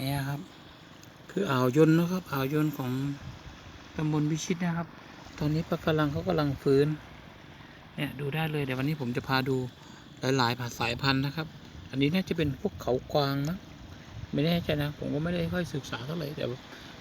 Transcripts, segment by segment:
เนี่ยครับ คืออ่าวยนนะครับอ่าวยนของตำบลพิชิตนะครับ ตอนนี้ปะการังเขากำลังฟื้นเนี่ยดูได้เลยเดี๋ยววันนี้ผมจะพาดูหลายๆผาสายพันธุ์นะครับ อันนี้น่าจะเป็นพวกเขากวางมั้งไม่แน่ใจนะ ผมก็ไม่ได้ค่อยศึกษาเท่าไหร่แต่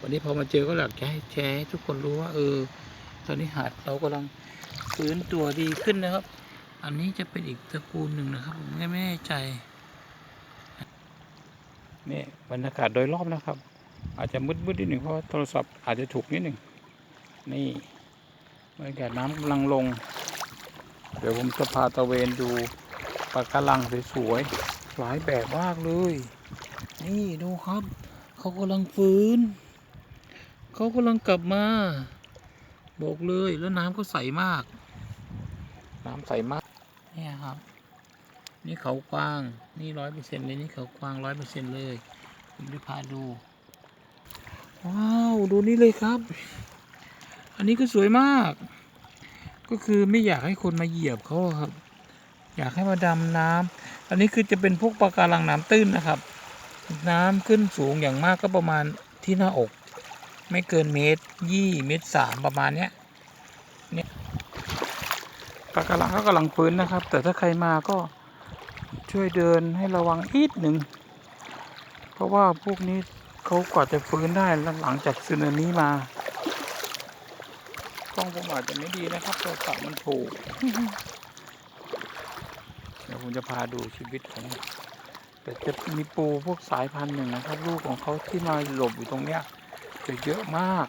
วันนี้พอมาเจอก็อยากจะให้แชร์ให้ทุกคนรู้ว่า เออ ตอนนี้หาดเรากำลังฟื้นตัวดีขึ้นนะครับ อันนี้จะเป็นอีกตระกูลหนึ่งนะครับ ผมไม่แน่ใจ นี่บรรยากาศโดยรอบนะครับ อาจจะมืดๆนิดหนึ่งเพราะว่าโทรศัพท์อาจจะถูกนิดหนึ่งนี่บรรยากาศน้ำกำลังลง เดี๋ยวผมจะพาตะเวนดูปะการังสวยๆหลายแบบมากเลย นี่ดูครับ เขากำลังฟื้น เขากำลังกลับมา บอกเลยแล้วน้ำก็ใสมาก น้ำใสมาก เนี่ยครับ นี่เขากวาง นี่ร้อยเปอร์เซ็นต์เลย นี่เขากวางร้อยเปอร์เซ็นต์เลย ผมจะพาดู ว้าว ดูนี่เลยครับ อันนี้ก็สวยมาก ก็คือไม่อยากให้คนมาเหยียบเขาครับ อยากให้มาดำน้ำอันนี้คือจะเป็นพวกปะการังน้ำตื้นนะครับ น้ำขึ้นสูงอย่างมากก็ประมาณที่หน้าอก ไม่เกินเมตรยี่เมตรสามประมาณเนี้ยเนี่ยปะการังก็กำลังฟื้นนะครับ แต่ถ้าใครมาก็ ช่วยเดินให้ระวังอีกหนึ่ง เพราะว่าพวกนี้เขากว่าจะฟื้นได้แล้วหลังจากสึนามิมากล้องผมอาจจะไม่ดีนะครับโทรศัพท์มันถูกเดี๋ยวผมจะพาดูชีวิตของแต่จะมีปูพวกสายพันธุ์หนึ่งนะครับ ลูกของเขาที่มาหลบอยู่ตรงเนี้ยจะเยอะมาก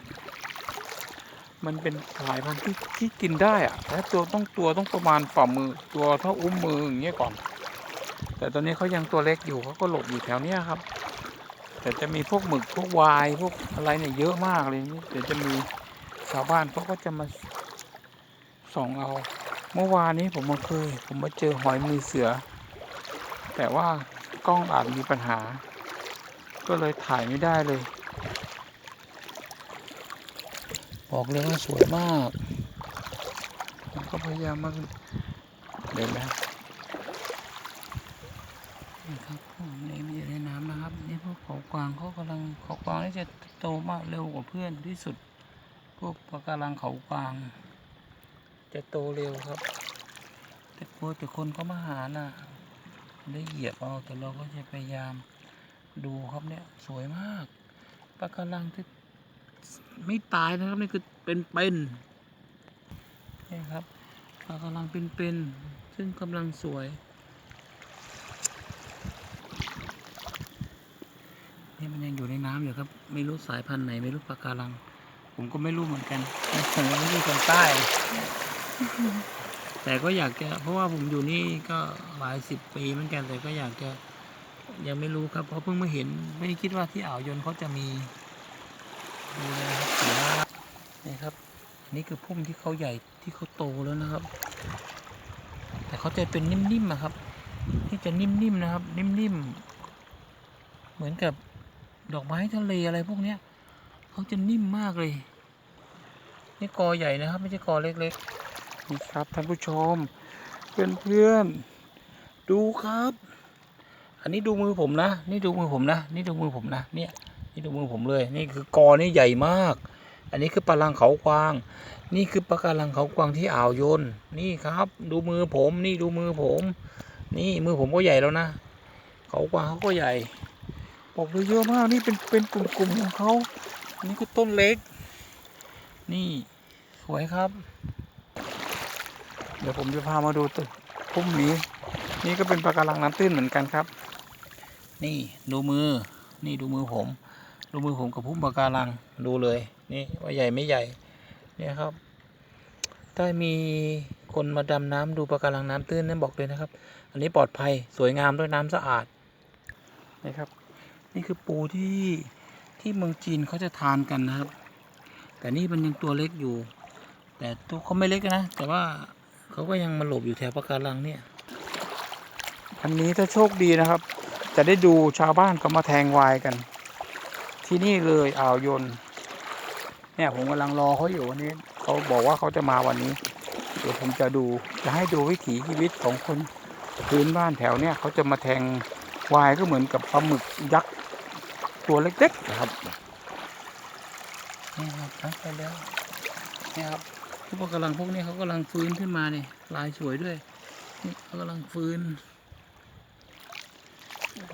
มันเป็นสายพันธุ์ที่ที่กินได้อะแต่ตัวต้องตัวต้องประมาณฝ่ามือ ตัวเท่าอุ้มมืออย่างเงี้ยก่อน แต่ตอนนี้เขายังตัวเล็กอยู่เขาก็หลบอยู่แถวเนี้ยครับ แต่จะมีพวกหมึกพวกวายพวกอะไรเนี่ยเยอะมากเลยนี่เดี๋ยวจะมีชาวบ้านเขาก็จะมาส่องเอา เมื่อวานนี้ผมมาเคยผมมาเจอหอยมือเสือ แต่ว่ากล้องอาจมีปัญหา ก็เลยถ่ายไม่ได้เลยบอกเลยว่าสวยมากผมก็พยายามมาเดินนะนี่ครับพวกนี้มันอยู่ในน้ำนะครับ นี่พว กเขากวางเขากำลังเขากวางนี่จะโตมากเร็วกว่าเพื่อนที่สุด พวกปะการังเขากวาง จะโตเร็วครับ แต่กลัวแต่คนเขามาหาน่ะ ได้เหยียบเอาแต่เราก็จะพยายามดูครับเนี่ยสวยมากปะการังที่ไม่ตายนะครับนี่คือเป็นเป็นนี่ครับปะการังเป็นเป็นซึ่งกำลังสวย มันยังอยู่ในน้ำอยู่ครับ ไม่รู้สายพันธุ์ไหน ไม่รู้ปะการัง ผมก็ไม่รู้เหมือนกันผมไม่ใช่คนใต้ แต่ก็อยากจะ เพราะว่าผมอยู่นี่ก็หลายสิบปีเหมือนกัน แต่ก็อยากจะยังไม่รู้ครับ เพราะเพิ่งมาเห็น ไม่คิดว่าที่อ่าวยนเขาจะมีดูเลยครับนี่ครับอันนี่คือพุ่มที่เขาใหญ่ที่เขาโตแล้วนะครับ แต่เขาจะเป็นนิ่มๆอะครับ ที่จะนิ่มๆนะครับ นิ่มๆ เหมือนกับ ดอกไม้ทะเลอะไรพวกเนี้ยเขาจะนิ่มมากเลย นี่กอใหญ่นะครับ ไม่ใช่กอเล็กๆนี่ครับท่านผู้ชม เพื่อนๆดูครับ อันนี้ดูมือผมนะ นี่ดูมือผมนะ นี่ดูมือผมนะ เนี่ย นี่ดูมือผมเลย นี่คือกอนี่ใหญ่มาก อันนี้คือปลาลังเขากวาง นี่คือปลาการังเขากวางที่อ่าวยน นี่ครับ ดูมือผม นี่ดูมือผม นี่มือผมก็ใหญ่แล้วนะ เขากวางเขาก็ใหญ่ อกเลยเยอะมากนี่เป็นเป็นกลุ่มๆของเขาอันนี้คือต้นเล็ก นี่สวยครับ เดี๋ยวผมจะพามาดูตึกพุ่มนี้ นี่ก็เป็นปะการังน้ำตื้นเหมือนกันครับ นี่ดูมือ นี่ดูมือผม ดูมือผมกับพุ่มปะการังดูเลย นี่ว่าใหญ่ไม่ใหญ่เนี่ยครับ ถ้ามีคนมาดำน้ำดูปะการังน้ำตื้นนั่นบอกเลยนะครับ อันนี้ปลอดภัยสวยงามด้วยน้ำสะอาดนี่ครับ นี่คือปูที่ที่เมืองจีนเขาจะทานกันนะครับ แต่นี่มันยังตัวเล็กอยู่ แต่ตัวเขาไม่เล็กนะ แต่ว่าเขาก็ยังมาหลบอยู่แถวปะการังเนี่ยอันนี้ถ้าโชคดีนะครับ จะได้ดูชาวบ้านเขามาแทงวายกัน ที่นี่เลยอ่าวยนเนี่ยผมกำลังรอเขาอยู่วันนี้เขาบอกว่าเขาจะมาวันนี้ เดี๋ยวผมจะดูจะให้ดูวิถีชีวิตของคนพื้นบ้านแถวเนี่ยเขาจะมาแทงวายก็เหมือนกับปลาหมึกยักษ์ ตัวเล็กๆนะครับ นี่ครับทั้งไปแล้วนี่ครับพวกกำลังพวกนี้เขากำลังฟื้นขึ้นมาเนี่ยลายสวยด้วย นี่เขากำลังฟื้น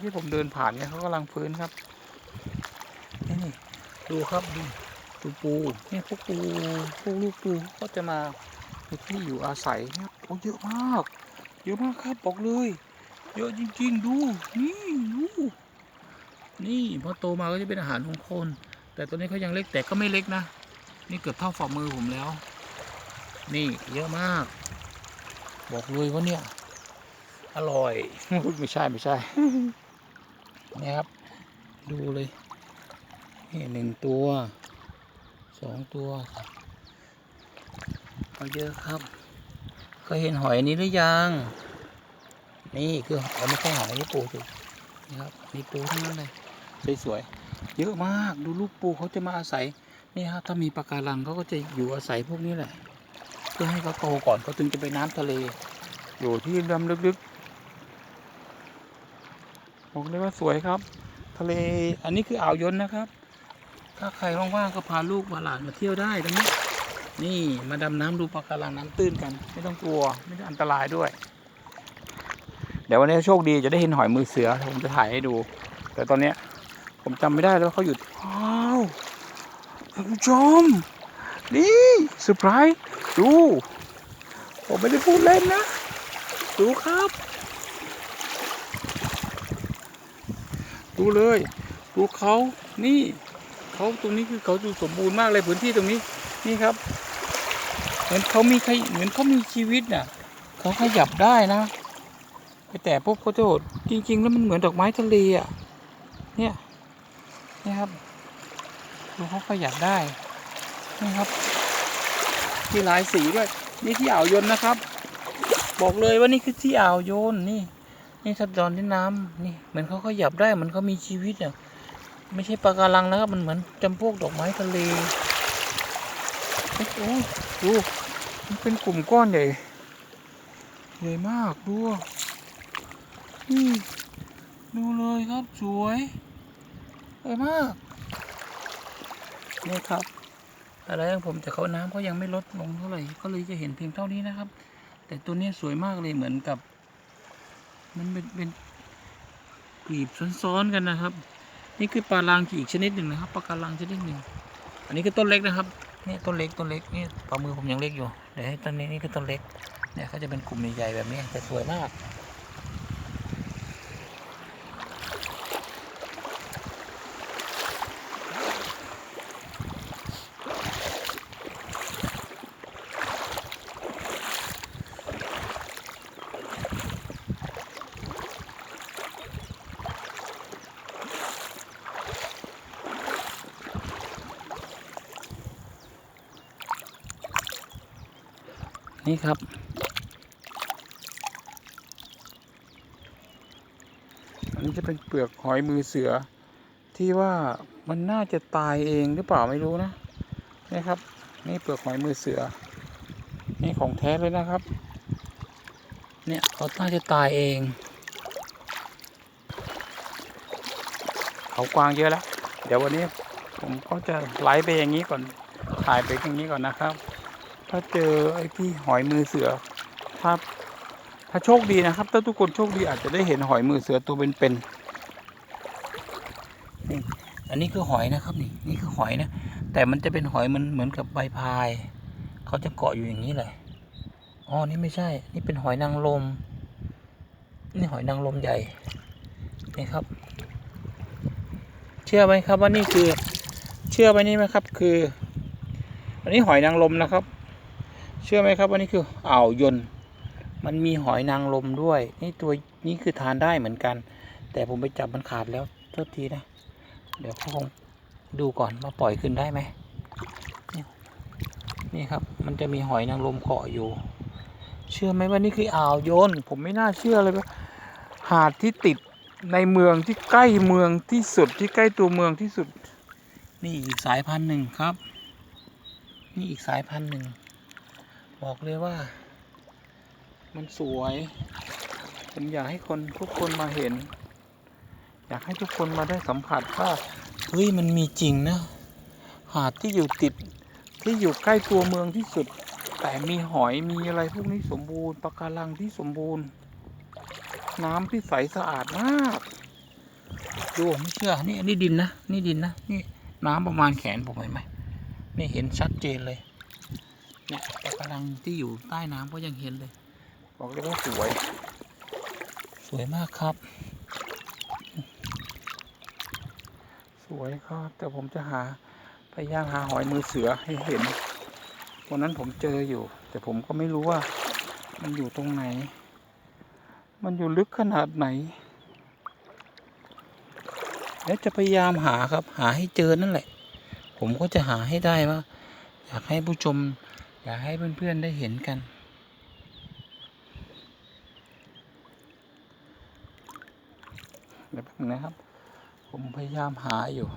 ที่ผมเดินผ่านเนี่ยเขากำลังฟื้นครับ นี่นี่ดูครับดูดูปูนี่พวกปูพวกลูกปูก็จะมาในที่อยู่อาศัยเนี่ยโอ้เยอะมาก เยอะมากครับบอกเลย เยอะจริง ๆ ดู นี่ดู นี่พอโตมาก็จะเป็นอาหารของคน แต่ตัวนี้เขายังเล็กแต่ก็ไม่เล็กนะ นี่เกือบเท่าฝ่ามือผมแล้ว นี่เยอะมาก บอกเลยว่าเนี่ย อร่อย ไม่ใช่ไม่ใช่ นี่ครับ ดูเลย นี่หนึ่งตัว สองตัวเอาเยอะครับ เคยเห็นหอยนี้หรือยัง นี่คือหอยไม่ใช่หอยนี่ปูสินี่ครับนี่ปูทั้งนั้นเลย สวยๆเยอะมากดูลูกปูเขาจะมาอาศัยนี่ครับถ้ามีปะการังเขาก็จะอยู่อาศัยพวกนี้แหละ เพื่อให้เขาโตก่อนเขาถึงจะไปน้ำทะเล อยู่ที่ลำลึกๆบอกเลยว่าสวยครับ ทะเลอันนี้คืออ่าวยนนะครับ ถ้าใครว่างๆก็พาลูกมาหลานมาเที่ยวได้ตรงนี้นี่มาดำน้ำดูปะการังน้ำตื้นกัน ไม่ต้องกลัวไม่ต้องอันตรายด้วย เดี๋ยววันนี้โชคดีจะได้เห็นหอยมือเสือผมจะถ่ายให้ดู แต่ตอนเนี้ย จำไม่ได้แล้วว่าเขาหยุดว้าวท่านผู้ชมนี่เซอร์ไพรส์ดูผมไม่ได้พูดเล่นนะ ดูครับ ดูเลย ดูเขานี่เขาตรงนี้คือเขาดูสมบูรณ์มากเลยพื้นที่ตรงนี้นี่ครับ เหมือนเขามีใครเหมือนเขามีชีวิตน่ะเขาขยับได้นะ ไปแต่ปุ๊บเขาจะโดดจริง ๆ แล้วมันเหมือนดอกไม้ทะเลอะเนี่ย นี่ครับ ดูเขาขยับได้ นี่ครับ ที่หลายสีด้วย นี่ที่อ่าวยนนะครับ บอกเลยว่านี่คือที่อ่าวยนนี่ นี่ทับดอนที่น้ำนี่ เหมือนเขาขยับได้เหมือนเขามีชีวิตอะ ไม่ใช่ปะการังนะครับ มันเหมือนจำพวกดอกไม้ทะเลโอ้โหดูมันเป็นกลุ่มก้อนใหญ่ ใหญ่มากดูอะนี่ดูเลยครับสวยส วยมาก นี่ครับอะไรของผมแต่เขาน้ำเขายังไม่ลดลงเท่าไหร่ ก็เลยจะเห็นเพียงเท่านี้นะครับ แต่ตัวนี้สวยมากเลยเหมือนกับ มันเป็นเป็นกลีบซ้อนๆกันนะครับ นี่คือปลาลางอีกชนิดหนึ่งนะครับปลาการังชนิดหนึ่งอันนี้คือต้นเล็กนะครับนี่ต้นเล็กต้นเล็กนี่ฝ่ามือผมยังเล็กอยู่เดี๋ยวให้ต้นนี้นี่คือต้นเล็กเนี่ยเขาจะเป็นกลุ่มใหญ่ๆแบบนี้แต่สวยมาก นี่ครับ อันนี้จะเป็นเปลือกหอยมือเสือ ที่ว่ามันน่าจะตายเองหรือเปล่าไม่รู้นะนี่ครับ นี่เปลือกหอยมือเสือ นี่ของแท้เลยนะครับ เนี่ยเขาน่าจะตายเอง เขากวางเยอะแล้ว เดี๋ยววันนี้ผมก็จะไลฟ์ไปอย่างนี้ก่อน ถ่ายไปอย่างนี้ก่อนนะครับ ถ้าเจอไอ้ที่หอยมือเสือถ้าถ้าโชคดีนะครับ ถ้าทุกคนโชคดีอาจจะได้เห็นหอยมือเสือตัวเป็นๆนี่อันนี้คือหอยนะครับนี่นี่คือหอยนะ แต่มันจะเป็นหอยมันเหมือนกับใบพายเขาจะเกาะอยู่อย่างนี้เลยอ๋อนี่ไม่ใช่ นี่เป็นหอยนางรมนี่หอยนางรมใหญ่นี่ครับ เชื่อไหมครับว่านี่คือ เชื่อไหมนี่ไหมครับ คือ อันนี้หอยนางรมนะครับ เชื่อไหมครับว่านี่คืออ่าวยน มันมีหอยนางรมด้วย นี่ตัวนี้คือทานได้เหมือนกัน แต่ผมไปจับมันขาดแล้วโทษทีนะ เดี๋ยวเขาคงดูก่อนว่าปล่อยขึ้นได้ไหมนี่นี่ครับ มันจะมีหอยนางรมเกาะอยู่ เชื่อไหมว่านี่คืออ่าวยน ผมไม่น่าเชื่อเลยว่าหาดที่ติดในเมืองที่ใกล้เมืองที่สุดที่ใกล้ตัวเมืองที่สุด นี่อีกสายพันธุ์หนึ่งครับ นี่อีกสายพันธุ์หนึ่ง บอกเลยว่า มันสวย ผมอยากให้คนทุกคนมาเห็น อยากให้ทุกคนมาได้สัมผัสว่าเฮ้ยมันมีจริงนะ หาดที่อยู่ติดที่อยู่ใกล้ตัวเมืองที่สุด แต่มีหอยมีอะไรพวกนี้สมบูรณ์ปะการังที่สมบูรณ์ น้ำที่ใสสะอาดมากดูไม่เชื่อนี่นี่ดินนะนี่ดินนะนี่น้ำประมาณแขนผมเห็นไหมนี่เห็นชัดเจนเลยเนี่ย รังที่อยู่ใต้น้ำก็ยังเห็นเลย บอกเลยว่าสวย สวยมากครับ สวยครับแต่ผมจะหาพยายามหาหอยมือเสือให้เห็นวันนั้นผมเจออยู่ แต่ผมก็ไม่รู้ว่า มันอยู่ตรงไหน มันอยู่ลึกขนาดไหนแล้วจะพยายามหาครับ หาให้เจอนั่นแหละ ผมก็จะหาให้ได้ว่า อยากให้ผู้ชม อยากให้เพื่อนๆได้เห็นกัน เดี๋ยวแป๊บนึงนะครับ ผมพยายามหาอยู่